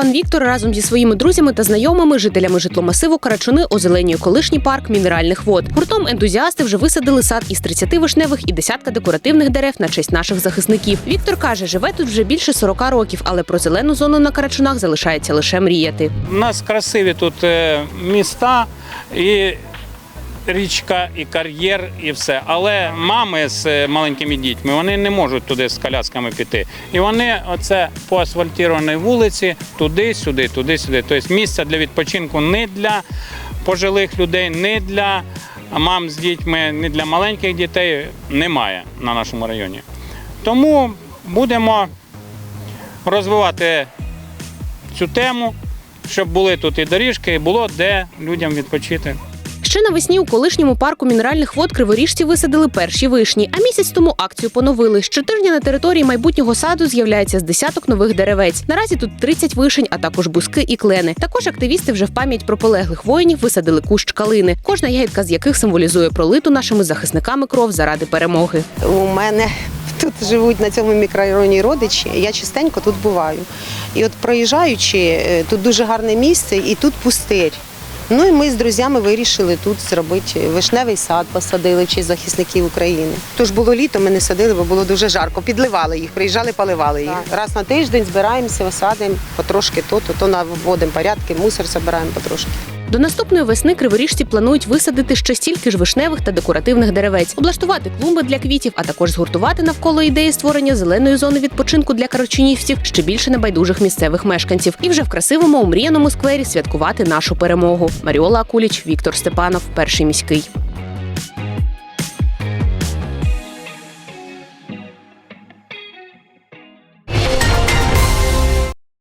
пан Віктор разом зі своїми друзями та знайомими, жителями житломасиву Карачуни озеленює колишній парк мінеральних вод. Гуртом ентузіасти вже висадили сад із 30 вишневих і десятка декоративних дерев на честь наших захисників. Віктор каже, живе тут вже більше 40 років, але про зелену зону на Карачунах залишається лише мріяти. У нас красиві тут е, міста і річка, і кар'єр, і все. Але мами з е, маленькими дітьми вони не можуть туди з колясками піти. І вони оце по асфальтованій вулиці, туди-сюди, туди-сюди. Тобто місця для відпочинку не для пожилих людей, не для мам з дітьми, не для маленьких дітей немає на нашому районі. Тому будемо розвивати цю тему, щоб були тут і доріжки, і було де людям відпочити. Ще навесні у колишньому парку мінеральних вод криворіжці висадили перші вишні, а місяць тому акцію поновили. Щотижня на території майбутнього саду з'являється з десяток нових деревець. Наразі тут 30 вишень, а також буски і клени. Також активісти вже в пам'ять про полеглих воїнів висадили кущ калини, кожна ягідка з яких символізує пролиту нашими захисниками кров заради перемоги. У мене тут живуть на цьому мікрорайоні родичі. Я частенько тут буваю. І от проїжджаючи, е, тут дуже гарне місце і тут пустир. Ну і ми з друзями вирішили тут зробити вишневий сад, посадили честь захисників України. Тож було літо, ми не садили, бо було дуже жарко. Підливали їх, приїжджали, поливали їх. Раз на тиждень збираємося, осадимо потрошки то, то, то наводимо порядки, мусор збираємо потрошки. До наступної весни криворіжці планують висадити ще стільки ж вишневих та декоративних деревець, облаштувати клумби для квітів, а також згуртувати навколо ідеї створення зеленої зони відпочинку для карочинівців ще більше небайдужих місцевих мешканців. І вже в красивому омріяному сквері святкувати нашу перемогу. Маріола Акуліч, Віктор Степанов, перший міський.